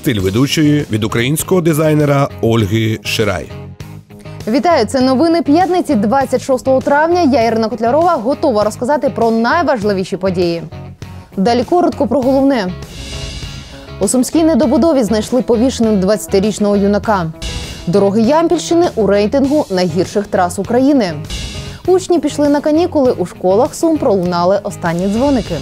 стиль ведучої від українського дизайнера Ольги Ширай. Вітаю! Це новини п'ятниці 26 травня. Я Ірина Котлярова готова розказати про найважливіші події. Далі коротко про головне. У Сумській недобудові знайшли повішеним 20-річного юнака. Дороги Ямпільщини у рейтингу найгірших трас України. Учні пішли на канікули. У школах Сум пролунали останні дзвоники.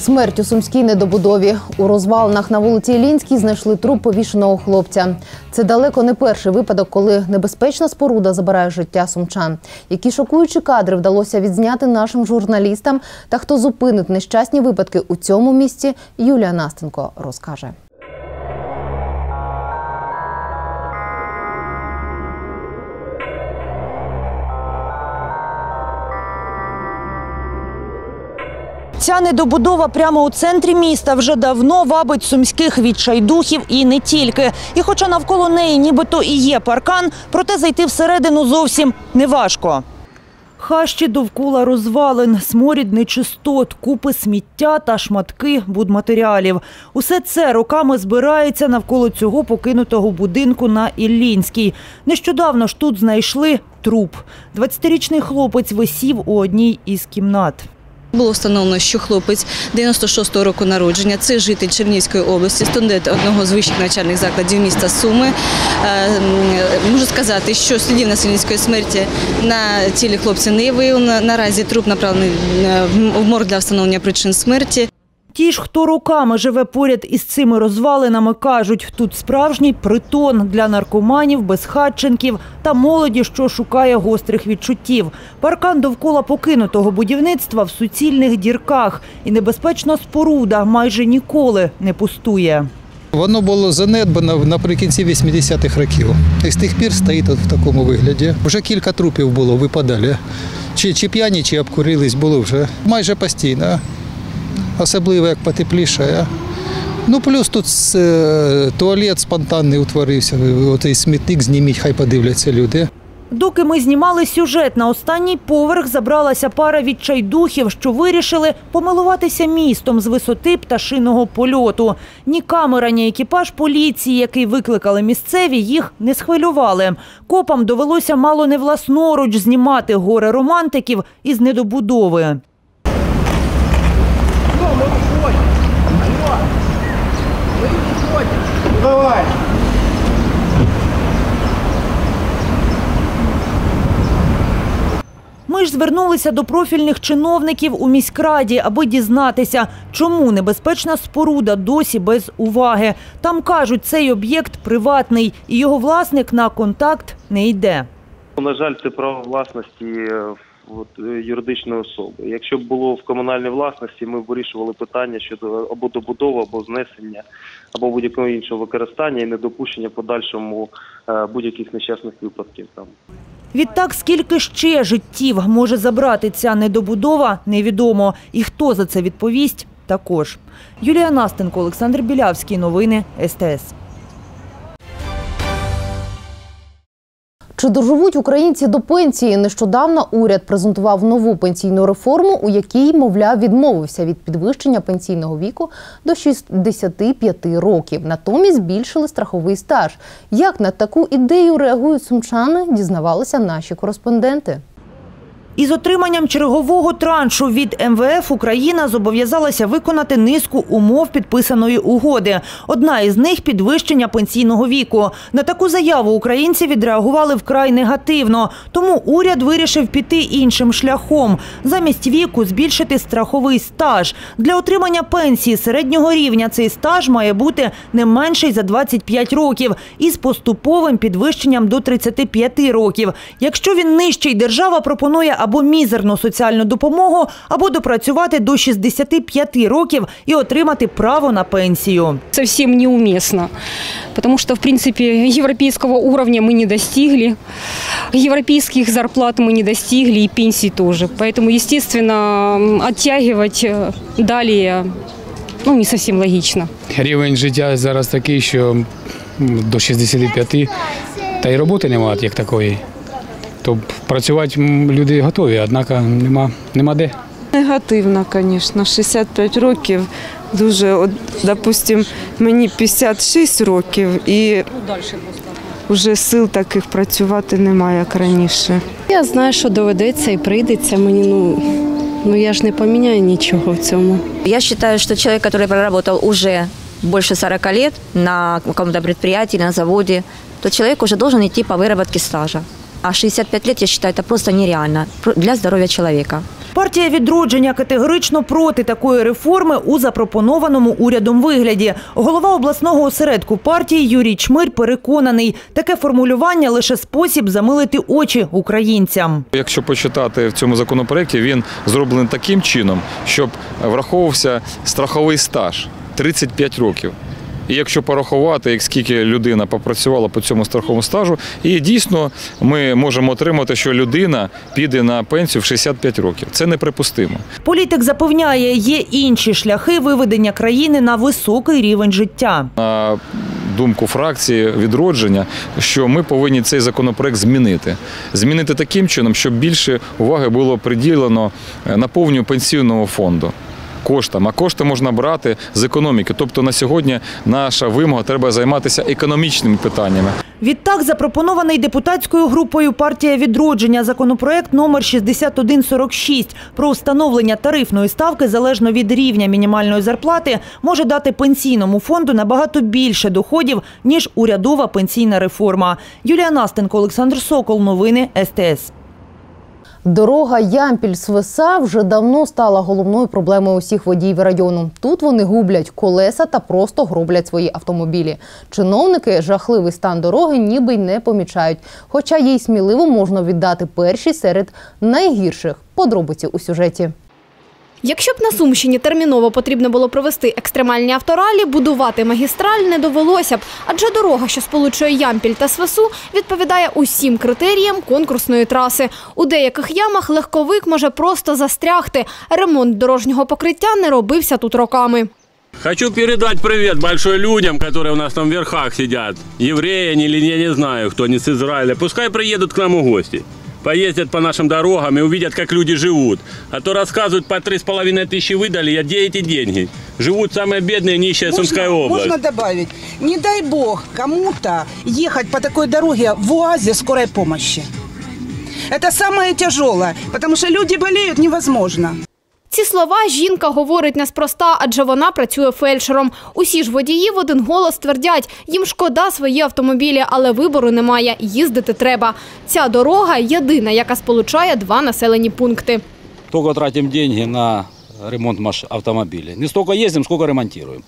Смерть у сумській недобудові у розвалинах на вулиці Ілінській знайшли труп повішеного хлопця. Це далеко не перший випадок, коли небезпечна споруда забирає життя сумчан. Які шокуючі кадри вдалося відзняти нашим журналістам. Та хто зупинить нещасні випадки у цьому місці, Юлія Настенко розкаже. Ця недобудова прямо у центрі міста вже давно вабить сумських відчайдухів і не тільки. І хоча навколо неї нібито і є паркан, проте зайти всередину зовсім неважко. Хащі довкола розвалин, сморід нечистот, купи сміття та шматки будматеріалів. Усе це роками збирається навколо цього покинутого будинку на Іллінській. Нещодавно ж тут знайшли труп. 20-річний хлопець висів у одній із кімнат. Було встановлено, що хлопець 96-го року народження, це житель Чернігівської області, студент одного з вищих навчальних закладів міста Суми. Е, Можу сказати, що слідів насильницької смерті на тілі хлопця не виявлено. Наразі труп направлений е, в морг для встановлення причин смерті. Ті ж, хто роками живе поряд із цими розвалинами, кажуть, тут справжній притон для наркоманів, безхатченків та молоді, що шукає гострих відчуттів. Паркан довкола покинутого будівництва в суцільних дірках, і небезпечна споруда майже ніколи не пустує. Воно було занедбано наприкінці 80-х років. І з тих пір стоїть в такому вигляді. Вже кілька трупів було, випадали. Чи, чи п'яні, чи обкурились, було вже майже постійно. Особливо як потеплішає. Ну, плюс тут е, туалет спонтанний утворився. Отий смітник зніміть, хай подивляться люди. Доки ми знімали сюжет, на останній поверх забралася пара відчайдухів, що вирішили помилуватися містом з висоти пташиного польоту. Ні камера, ні екіпаж поліції, який викликали місцеві, їх не схвилювали. Копам довелося мало не власноруч знімати горе романтиків із недобудови. Ми ж звернулися до профільних чиновників у міськраді, аби дізнатися, чому небезпечна споруда досі без уваги. Там кажуть, цей об'єкт приватний, і його власник на контакт не йде. На жаль, це право власності е, от, е, юридичної особи. Якщо б було в комунальній власності, ми б вирішували питання щодо або добудови, або знесення, або будь-якого іншого використання і недопущення подальшому е, будь-яких нещасних випадків там. Відтак, скільки ще життів може забрати ця недобудова, невідомо. І хто за це відповість, також. Юлія Настенко, Олександр Білявський. Новини СТС. Чи доживуть українці до пенсії? Нещодавно уряд презентував нову пенсійну реформу, у якій, мовляв, відмовився від підвищення пенсійного віку до 65 років. Натомість збільшили страховий стаж. Як на таку ідею реагують сумчани, дізнавалися наші кореспонденти. Із отриманням чергового траншу від МВФ Україна зобов'язалася виконати низку умов підписаної угоди. Одна із них підвищення пенсійного віку. На таку заяву українці відреагували вкрай негативно. Тому уряд вирішив піти іншим шляхом. Замість віку збільшити страховий стаж. Для отримання пенсії середнього рівня цей стаж має бути не менший за 25 років із поступовим підвищенням до 35 років. Якщо він нижчий, держава пропонує або мізерну соціальну допомогу, або допрацювати до 65 років і отримати право на пенсію. совсем неуместно, потому что, в принципе, европейского уровня мы не достигли, европейских зарплат мы не достигли и пенсий тоже. Поэтому, естественно, м, оттягивать э, далее ну, не совсем логично. Рівень життя зараз такий, що м, до 65, та й роботи немає як такої. То працювати люди готові, однак нема, нема де. Негативно, звісно. 65 років. Дуже, от, допустим, мені 56 років і вже сил таких працювати немає, як раніше. Я знаю, що доведеться і прийдеться мені. Ну, ну я ж не поміняю нічого в цьому. Я считаю, что человек, который проработал уже больше 40 лет на каком-то предприятии, на заводе, то человек уже должен идти по выработке стажа. А 65 лет, я считаю, это просто нереально про- для здоровья человека. Партія відродження категорично проти такої реформи у запропонованому урядом вигляді. Голова обласного осередку партії Юрій Чмир переконаний, таке формулювання лише спосіб замилити очі українцям. Якщо почитати в цьому законопроекті, він зроблений таким чином, щоб враховувався страховий стаж 35 років. І якщо порахувати, як скільки людина попрацювала по цьому страховому стажу, і дійсно ми можемо отримати, що людина піде на пенсію в 65 років. Це неприпустимо. Політик запевняє, є інші шляхи виведення країни на високий рівень життя. На думку фракції відродження, що ми повинні цей законопроект змінити. Змінити таким чином, щоб більше уваги було приділено е, наповненню пенсійного фонду. Коштам, а кошти можна брати з економіки. Тобто на сьогодні наша вимога треба займатися економічними питаннями. Відтак запропонований депутатською групою партія відродження законопроект номер 6146 про встановлення тарифної ставки залежно від рівня мінімальної зарплати може дати пенсійному фонду набагато більше доходів ніж урядова пенсійна реформа. Юлія Настенко, Олександр Сокол. Новини СТС. Дорога Ямпіль-Свиса вже давно стала головною проблемою усіх водіїв району. Тут вони гублять колеса та просто гроблять свої автомобілі. Чиновники жахливий стан дороги ніби й не помічають, хоча їй сміливо можна віддати перші серед найгірших. Подробиці у сюжеті. Якщо б на Сумщині терміново потрібно було провести екстремальні авторалі, будувати магістраль не довелося б, адже дорога, що сполучує Ямпіль та Свесу, відповідає усім критеріям конкурсної траси. У деяких ямах легковик може просто застрягти. Ремонт дорожнього покриття не робився тут роками. Хочу передать привет большой людям, которые у нас там в верхах сидят. Евреи они я не знаю, кто не с Израиля. Пускай приедут к нам в гости. Поездят по нашим дорогам и увидят, как люди живут. А то рассказывают, по три с половиной тысячи выдали, а где эти деньги? Живут самые бедные, нищая Сумская область. Можно добавить, не дай бог кому-то ехать по такой дороге в УАЗе скорой помощи. Это самое тяжелое, потому что люди болеют невозможно. Ці слова жінка говорить неспроста, адже вона працює фельдшером. Усі ж водії в один голос твердять, їм шкода свої автомобілі, але вибору немає. Їздити треба. Ця дорога єдина, яка сполучає два населені пункти. Только тратим деньги на ремонт автомобилей. Не столько ездим, сколько ремонтируем.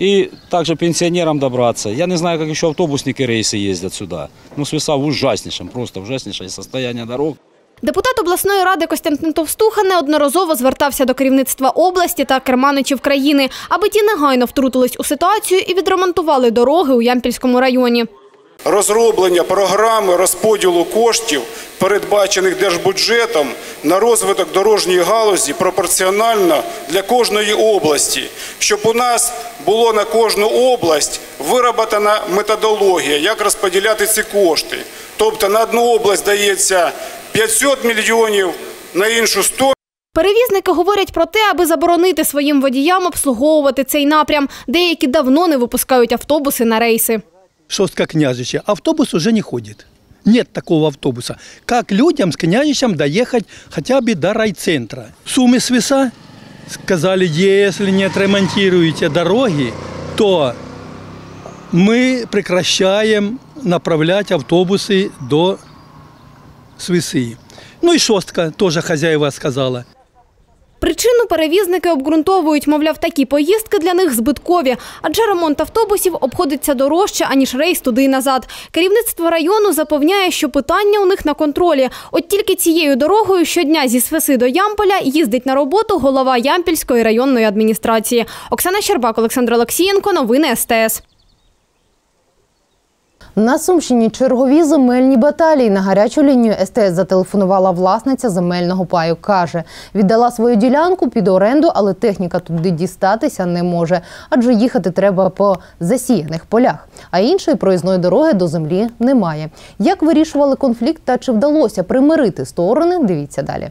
И также пенсионерам добраться. Я не знаю, как еще автобусники рейсы ездят сюда. Ну, Свиса в ужаснейшем, просто ужаснейшее состояние дорог. Депутат обласної ради Костянтин Товстуха неодноразово звертався до керівництва області та керманичів країни, аби ті негайно втрутились у ситуацію і відремонтували дороги у Ямпільському районі. розроблення програми розподілу коштів, передбачених держбюджетом на розвиток дорожньої галузі пропорціонально для кожної області, щоб у нас було на кожну область вироблена методологія, як розподіляти ці кошти. Тобто на одну область дається 500 мільйонів, на іншу 100 Перевізники говорять про те, аби заборонити своїм водіям обслуговувати цей напрям. Деякі давно не випускають автобуси на рейси. Шостка княжича. Автобус уже не ходит. Нет такого автобуса. Как людям с княжичем доехать хотя бы до райцентра? Суммы свиса сказали, если не отремонтируете дороги, то мы прекращаем направлять автобусы до Свисы. Ну и шостка тоже хозяева сказала. Причину перевізники обґрунтовують, мовляв, такі поїздки для них збиткові, адже ремонт автобусів обходиться дорожче, аніж рейс туди і назад. Керівництво району запевняє, що питання у них на контролі. От тільки цією дорогою щодня зі Свиси до Ямполя їздить на роботу голова Ямпільської районної адміністрації. Оксана Щербак, Олександр Олексієнко, новини СТС. На Сумщині чергові земельні баталії. На гарячу лінію СТС зателефонувала власниця земельного паю. Каже, віддала свою ділянку під оренду, але техніка туди дістатися не може, адже їхати треба по засіяних полях. А іншої проїзної дороги до землі немає. Як вирішували конфлікт та чи вдалося примирити сторони? Дивіться далі.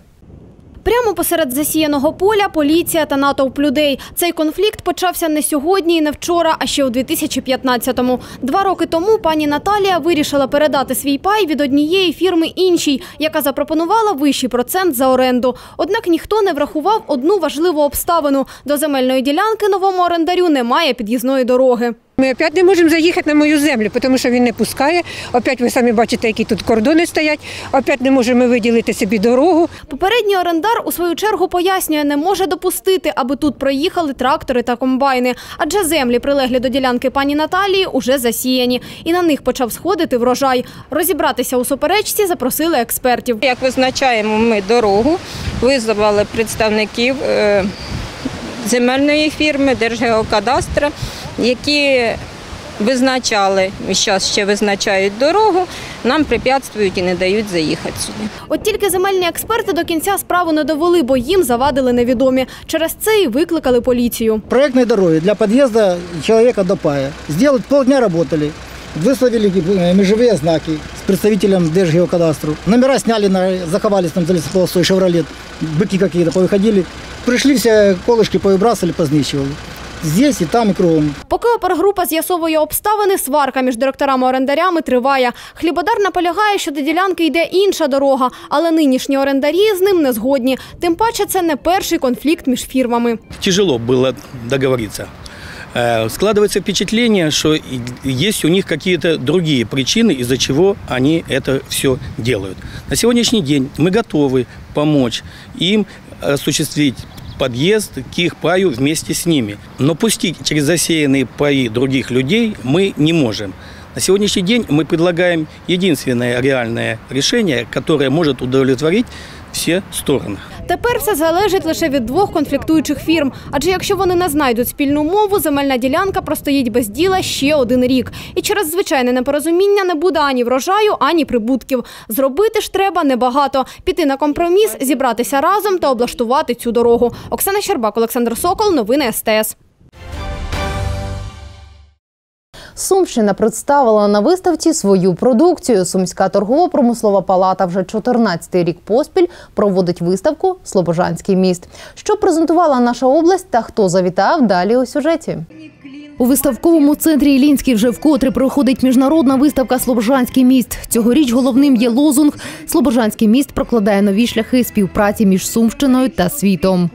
Прямо посеред засіяного поля поліція та натовп людей. Цей конфлікт почався не сьогодні і не вчора, а ще у 2015-му. Два роки тому пані Наталія вирішила передати свій пай від однієї фірми іншій, яка запропонувала вищий процент за оренду. Однак ніхто не врахував одну важливу обставину. До земельної ділянки новому орендарю немає під'їзної дороги. Ми опять не можемо заїхати на мою землю, тому що він не пускає. Опять ви самі бачите, які тут кордони стоять. Опять не можемо виділити собі дорогу. Попередній орендар у свою чергу пояснює, не може допустити, аби тут проїхали трактори та комбайни, адже землі, прилеглі до ділянки пані Наталії, уже засіяні, і на них почав сходити врожай. Розібратися у суперечці запросили експертів. Як визначаємо ми дорогу, визвали представників е, земельної фірми Держгеокадастра, які визначали, і зараз ще визначають дорогу, нам препятствують і не дають заїхати сюди. От тільки земельні експерти до кінця справу не довели, бо їм завадили невідомі. Через це і викликали поліцію. Проектной дороги для подъезда человека до пая. Сделать полдня работали. Выставили э, межевые знаки с представителем Держгеокадастру. Номера сняли, на, заховались там за лесополосой «Шевролет». Быки какие-то повыходили. Пришли все колышки, повыбрасывали, познищивали. Здесь и там, и кругом. Поки опергрупа з'ясовує обставини, сварка між директорами-орендарями триває. Хлібодар наполягає, що до ділянки йде інша дорога, але нинішні орендарі з ним не згодні. Тим паче це не перший конфлікт між фірмами. тяжело было договориться. Э, Складывается впечатление, что и- есть у них какие-то другие причины, из-за чего они это все делают. На сегодняшний день мы готовы помочь им осуществить подъезд к их паю вместе с ними. Но пустить через засеянные паи других людей мы не можем. На сегодняшний день мы предлагаем единственное реальное решение, которое может удовлетворить все стороны. Тепер все залежить лише від двох конфліктуючих фірм. Адже якщо вони не знайдуть спільну мову, земельна ділянка простоїть без діла ще один рік. І через звичайне непорозуміння не буде ані врожаю, ані прибутків. Зробити ж треба небагато. Піти на компроміс, зібратися разом та облаштувати цю дорогу. Оксана Щербак, Олександр Сокол. Новини СТС. Сумщина представила на виставці свою продукцію. Сумська торгово-промислова палата вже 14-й рік поспіль проводить виставку Слобожанський міст. Що презентувала наша область та хто завітав далі у сюжеті. У виставковому центрі Ілінський вже вкотре проходить міжнародна виставка Слобожанський міст. Цьогоріч головним є лозунг Слобожанський міст прокладає нові шляхи співпраці між Сумщиною та світом.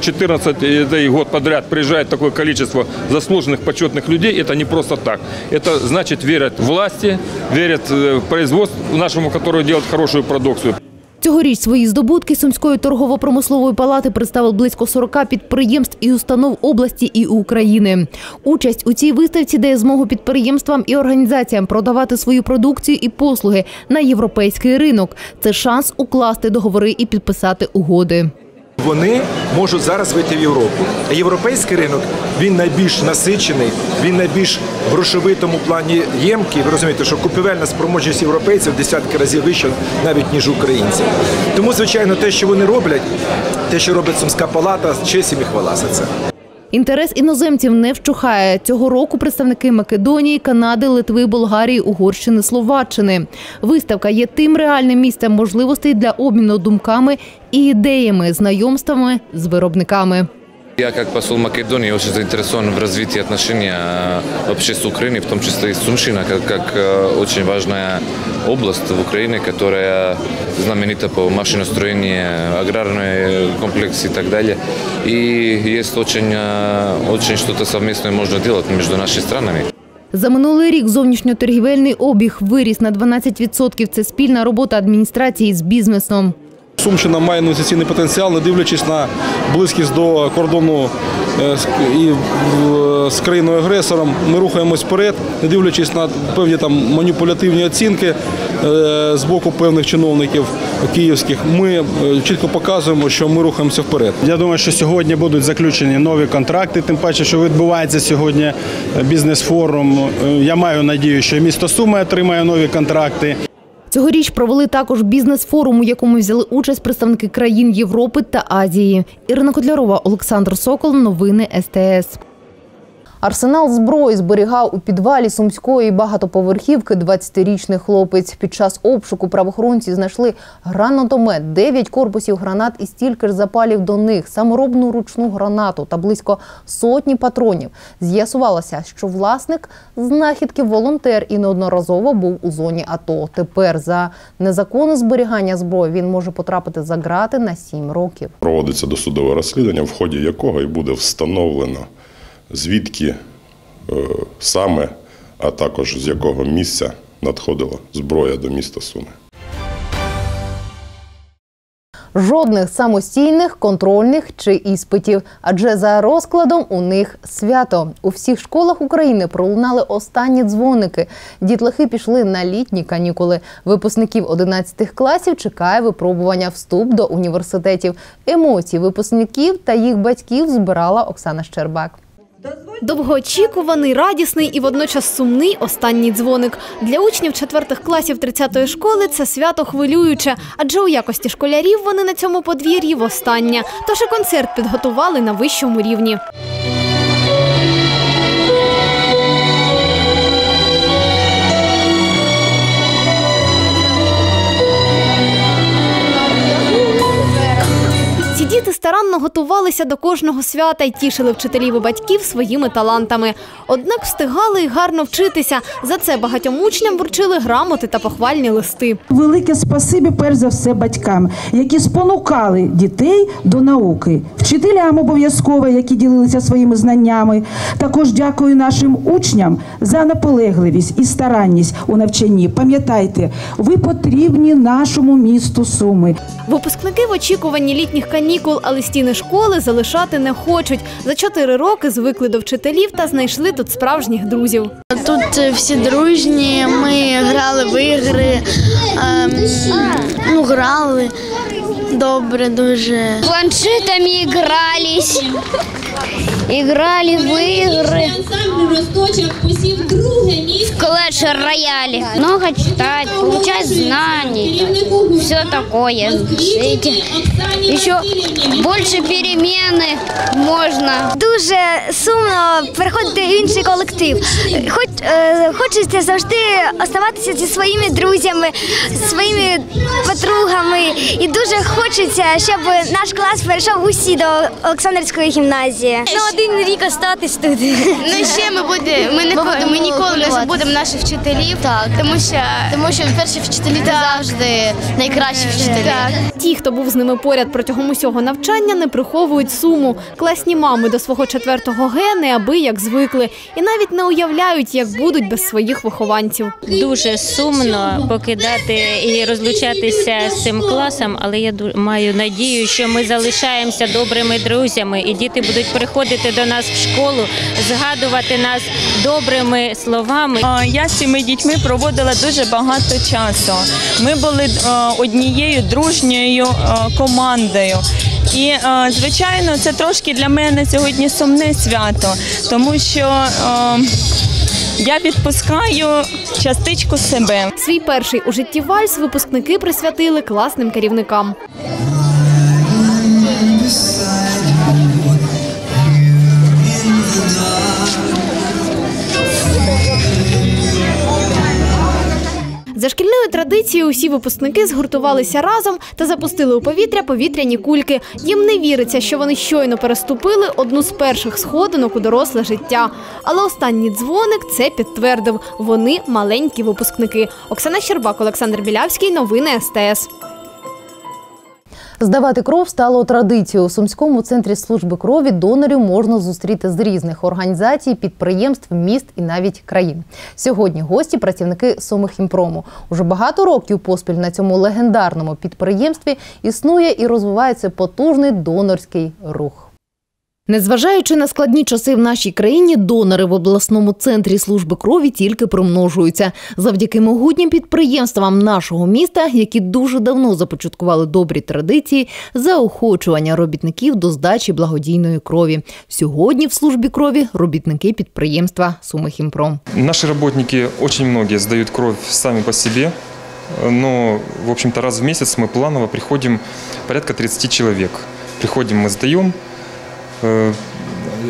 14 да и год подряд приезжает такое количество заслуженных, почетных людей, это не просто так. Это значит верят власти, верят э, в производство нашему, которое делает хорошую продукцию. Цьогоріч свої здобутки Сумської торгово-промислової палати представив близько 40 підприємств і установ області і України. Участь у цій виставці дає змогу підприємствам і організаціям продавати свою продукцію і послуги на європейський ринок. Це шанс укласти договори і підписати угоди. Вони можуть зараз вийти в Європу. А європейський ринок він найбільш насичений, він найбільш грошовитому плані ємкий. Ви розумієте, що купівельна спроможність європейців десятки разів вища навіть ніж українців. Тому, звичайно, те, що вони роблять, те, що робить Сумська палата, честь їм і хвала за це. Інтерес іноземців не вщухає. Цього року представники Македонії, Канади, Литви, Болгарії, Угорщини, Словаччини. Виставка є тим реальним місцем можливостей для обміну думками і ідеями, знайомствами з виробниками. Я как посол Македонии очень заинтересован в развитии отношений э, вообще с Украиной, в том числе и с Сумшина, как, как э, очень важная область в Украине, которая знаменита по машиностроению, аграрный комплекс и так далее. И есть очень, э, очень что-то совместное можно делать между нашими странами. За минулий рік зовнішньоторгівельний обіг виріс на 12%. Це спільна робота адміністрації з бізнесом. Сумщина має інвестиційний потенціал, не дивлячись на близькість до кордону е, з- і з країною-агресором. Ми рухаємось вперед, не дивлячись на певні там маніпулятивні оцінки е, з боку певних чиновників київських. Ми е, чітко показуємо, що ми рухаємося вперед. Я думаю, що сьогодні будуть заключені нові контракти. Тим паче, що відбувається сьогодні бізнес-форум. Я маю надію, що місто Суми отримає нові контракти. Цьогоріч провели також бізнес-форум, у якому взяли участь представники країн Європи та Азії. Ірина Котлярова, Олександр Сокол. Новини СТС. Арсенал зброї зберігав у підвалі сумської багатоповерхівки 20-річний хлопець. Під час обшуку правоохоронці знайшли гранатомет, 9 корпусів гранат і стільки ж запалів до них, саморобну ручну гранату та близько сотні патронів. З'ясувалося, що власник знахідки волонтер і неодноразово був у зоні АТО. Тепер за незаконне зберігання зброї він може потрапити за ґрати на 7 років. Проводиться досудове розслідування, в ході якого і буде встановлено, звідки е, саме, а також з якого місця надходила зброя до міста Суми. Жодних самостійних, контрольних чи іспитів, адже за розкладом у них свято. У всіх школах України пролунали останні дзвоники. Дітлахи пішли на літні канікули. Випускників 11 класів чекає випробування вступ до університетів. Емоції випускників та їх батьків збирала Оксана Щербак. Довгоочікуваний, радісний і водночас сумний останній дзвоник. Для учнів четвертих класів 30-ї школи це свято хвилююче, адже у якості школярів вони на цьому подвір'ї востаннє. Тож і концерт підготували на вищому рівні. Діти старанно готувалися до кожного свята і тішили вчителів і батьків своїми талантами. Однак встигали й гарно вчитися. За це багатьом учням вручили грамоти та похвальні листи. Велике спасибі, перш за все, батькам, які спонукали дітей до науки, вчителям обов'язково, які ділилися своїми знаннями. Також дякую нашим учням за наполегливість і старанність у навчанні. Пам'ятайте, ви потрібні нашому місту Суми. Випускники в очікуванні літніх канікул, але стіни школи залишати не хочуть. За чотири роки звикли до вчителів та знайшли тут справжніх друзів. Тут е, всі дружні, ми грали в ігри, ем, ну грали добре дуже. Планшетами игрались. Играли в игры. В клэш рояле. Много читать, получать знаний. Все такое. Эти. Еще больше перемены можна. Дуже сумно переходити в інший колектив. Хоч е, хочеться завжди оставатися зі своїми друзями, своїми подругами. І дуже хочеться, щоб наш клас перейшов усі до Олександрівської гімназії. Ну, один рік остатись тут. Ну ще ми будемо. Ми не ми, ми ніколи не забудемо наших вчителів, так. тому що тому що перші вчителі це завжди найкращі вчителі. Ті, хто був з ними поряд протягом усього навчання, не приховують суму. Класні мами до свого четвертого Г неабияк звикли і навіть не уявляють, як будуть без своїх вихованців. Дуже сумно покидати і розлучатися з цим класом, але я маю надію, що ми залишаємося добрими друзями, і діти будуть приходити до нас в школу, згадувати нас добрими словами. Я з цими дітьми проводила дуже багато часу. Ми були е, однією дружньою е, командою. І, е, звичайно, це трошки для мене сьогодні сумне свято, тому що я відпускаю частичку себе. Свій перший у житті вальс випускники присвятили класним керівникам. За шкільною традицією усі випускники згуртувалися разом та запустили у повітря повітряні кульки. Їм не віриться, що вони щойно переступили одну з перших сходинок у доросле життя. Але останній дзвоник це підтвердив. Вони маленькі випускники. Оксана Щербак, Олександр Білявський. Новини СТС. Здавати кров стало традицією. У Сумському центрі служби крові донорів можна зустріти з різних організацій, підприємств, міст і навіть країн. Сьогодні гості працівники Сумихімпрому. Уже багато років поспіль на цьому легендарному підприємстві існує і розвивається потужний донорський рух. Незважаючи на складні часи в нашій країні, донори в обласному центрі служби крові тільки примножуються завдяки могутнім підприємствам нашого міста, які дуже давно започаткували добрі традиції заохочування робітників до здачі благодійної крові. Сьогодні в службі крові робітники підприємства Сумихімпром. Наши работники, очень многие, сдают кровь сами по себе, но, в общем-то, раз в месяц мы планово приходим порядка 30 человек. Приходим, мы сдаем. Э,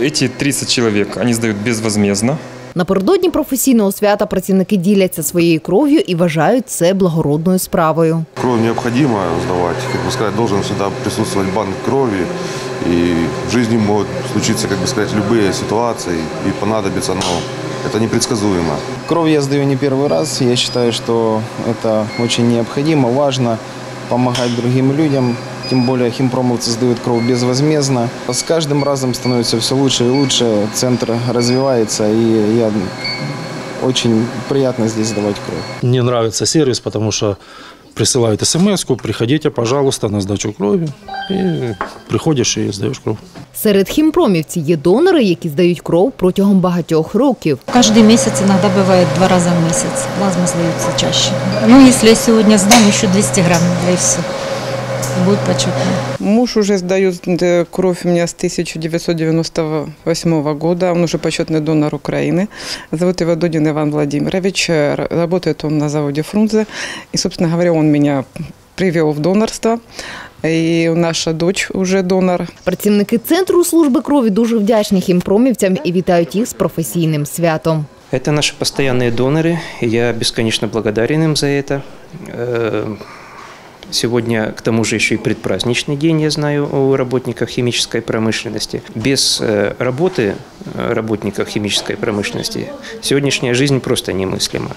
эти 30 человек, они сдают безвозмездно. Напередодні професійного свята працівники діляться своєю кров'ю і вважають це благородною справою. Кровь необходимо сдавать. Как бы сказать, должен всегда присутствовать банк крови. И в жизни могут случиться, как бы сказать, любые ситуации и понадобится, но это непредсказуемо. Кровь я сдаю не первый раз. Я считаю, что это очень необходимо, важно помогать другим людям. Тем более химпромовцы сдают кровь безвозмездно. С каждым разом становится все лучше и лучше. Центр развивается, и я очень приятно здесь сдавать кровь. Мне нравится сервис, потому что присылают смс приходите, пожалуйста, на сдачу крови. И приходишь и сдаешь кровь. Серед хімпромівців є донори, які здають кров протягом багатьох років. Каждый месяц, иногда бывает два раза в месяц. Плазма сдается чаще. Ну, если я сегодня сдам, еще 200 грамм, да и все. Будет почетно. Муж уже сдает э, кровь у меня с 1998 года. Он уже почетный донор Украины. Зовут его Дудин Иван Владимирович. Р- Работает он на заводе Фрунзе. И, собственно говоря, он меня привел в донорство. И наша дочь уже донор. Працівники центру служби крові дуже вдячні хімпромівцям і вітають їх з професійним святом. Это наши постоянные доноры, и я бесконечно благодарен им за это. Сегодня, к тому же, еще и предпраздничный день, я знаю, у работников химической промышленности. Без э, работы э, работников химической промышленности сегодняшняя жизнь просто немыслима.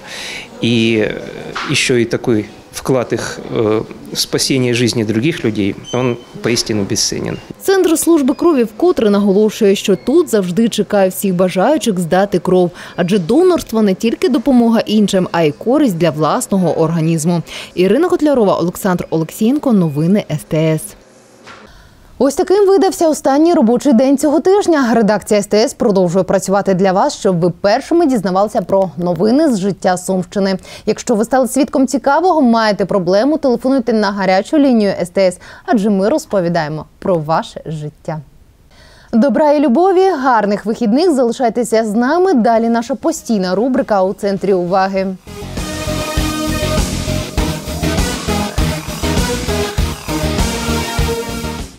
И э, еще и такой вклад их э, в спасение жизни других людей, он поистину бесценен. Центр служби крові вкотре наголошує, що тут завжди чекає всіх бажаючих здати кров, адже донорство не тільки допомога іншим, а й користь для власного організму. Ірина Котлярова, Олександр Олексієнко. Новини СТС. Ось таким видався останній робочий день цього тижня. Редакція СТС продовжує працювати для вас, щоб ви першими дізнавалися про новини з життя Сумщини. Якщо ви стали свідком цікавого, маєте проблему, телефонуйте на гарячу лінію СТС, адже ми розповідаємо про ваше життя. Добра і любові, гарних вихідних. Залишайтеся з нами. Далі наша постійна рубрика у центрі уваги.